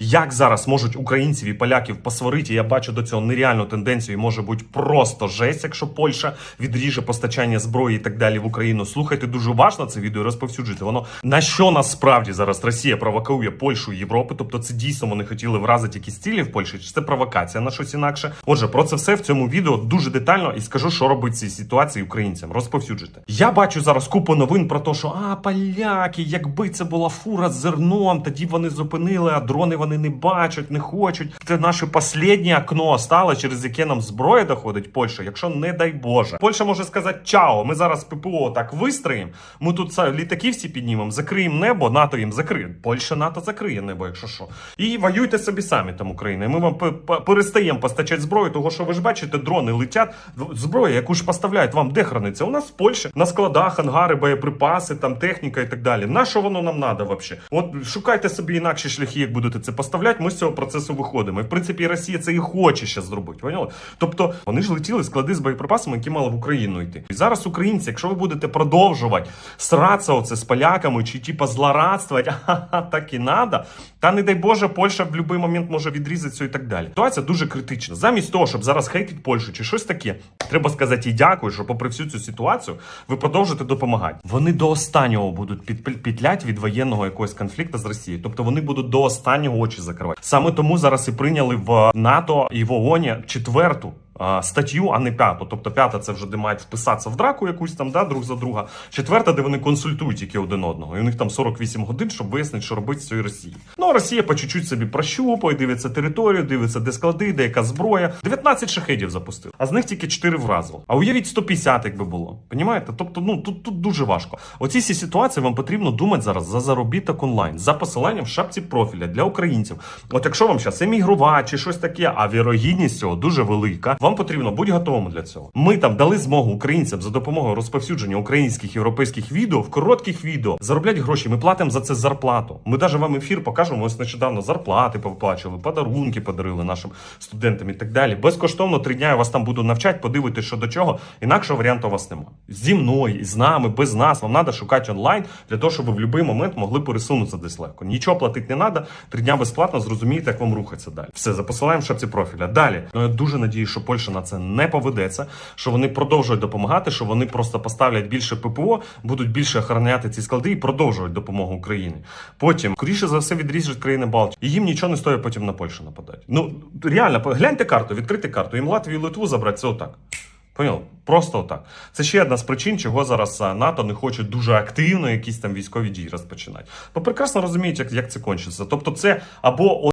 Як зараз можуть українців і поляків посварити? Я бачу до цього нереальну тенденцію. і Може бути просто жесть, якщо Польща відріже постачання зброї і так далі в Україну. Слухайте дуже уважно це відео, розповсюджуйте. Воно на що насправді зараз Росія провокує Польщу і Європу? Тобто це дійсно вони хотіли вразити якісь цілі в Польщі, чи це провокація на щось інакше? Отже, про це все в цьому відео дуже детально і скажу, що робить цій ситуації українцям. Розповсюджуйте. Я бачу зараз купу новин про те, що а поляки, якби це була фура з зерном, тоді вони зупинили, а дрони вони не бачать, не хочуть. Це наше останнє окно стало, через яке нам зброя доходить Польща, якщо не дай Боже. Польща може сказати Чао, ми зараз ППО так вистроїмо. Ми тут літаки всі піднімемо, закриємо небо, НАТО їм закриє. Польща НАТО закриє небо, якщо що. І воюйте собі самі там Україна. І Ми вам перестаємо постачати зброю, того що ви ж бачите, дрони летять. Зброя, яку ж поставляють вам, де храниться? У нас в Польщі на складах, ангари, боєприпаси, там техніка і так далі. На що воно нам треба взагалі? От шукайте собі інакші шляхи, як будете це поставляти. Ми з цього процесу виходимо. І в принципі Росія це і хоче ще зробити. Поняли? Тобто вони ж летіли склади з боєприпасами, які мали в Україну йти. І зараз українці, якщо ви будете продовжувати сратися оце з поляками чи типа злорадствувати, ага, так і надо. Та не дай Боже, Польща в будь-який момент може відрізатися і так далі. Ситуація дуже критична. Замість того, щоб зараз хейтити Польщу чи щось таке, треба сказати їй дякую, що попри всю цю ситуацію ви продовжуєте допомагати. Вони до останнього будуть під, петлять від воєнного якогось конфлікту з Росією. Тобто вони будуть до останнього очі закривати. Саме тому зараз і прийняли в НАТО і в ООН четверту. Статтю, а не п'яту. Тобто п'ята це вже де мають вписатися в драку якусь там, да, друг за друга. Четверта, де вони консультують тільки один одного. І у них там 48 годин, щоб вияснити, що робити з цією Росією. Ну а Росія по чуть-чуть собі прощупує, дивиться територію, дивиться, де склади, де яка зброя. 19 шахедів запустив, а з них тільки 4 вразило. А уявіть 150, якби було. Понімаєте? Тобто, ну тут, тут дуже важко. Оці всі ситуації вам потрібно думати зараз за заробіток онлайн, за посиланням в шапці профіля для українців. От якщо вам зараз емігрувати чи щось таке, а вірогідність цього дуже велика, вам потрібно бути готовим для цього. Ми там дали змогу українцям за допомогою розповсюдження українських європейських відео в коротких відео зароблять гроші. Ми платимо за це зарплату. Ми навіть вам ефір покажемо. Ось нещодавно зарплати поплачували, подарунки подарили нашим студентам і так далі. Безкоштовно три дня я вас там буду навчати, подивитися, що до чого. Інакшого варіанту у вас немає. Зі мною, з нами, без нас. Вам треба шукати онлайн для того, щоб в будь-який момент могли пересунутися десь легко. Нічого платити не треба. Три дня безплатно зрозумієте, як вам рухатися далі. Все, за посиланням в шапці профіля. Далі. Ну я дуже надію, що Польща на це не поведеться, що вони продовжують допомагати, що вони просто поставлять більше ППО, будуть більше охороняти ці склади і продовжують допомогу Україні. Потім, скоріше за все, відріжуть країни Балтії. І їм нічого не стоїть потім на Польщу нападати. Ну реально, гляньте карту, відкрити карту. Їм Латвію Литву забрати це отак. Понял? Просто отак. Це ще одна з причин, чого зараз НАТО не хоче дуже активно якісь там військові дії розпочинати. Бо прекрасно розуміють, як, як це кончиться. Тобто, це або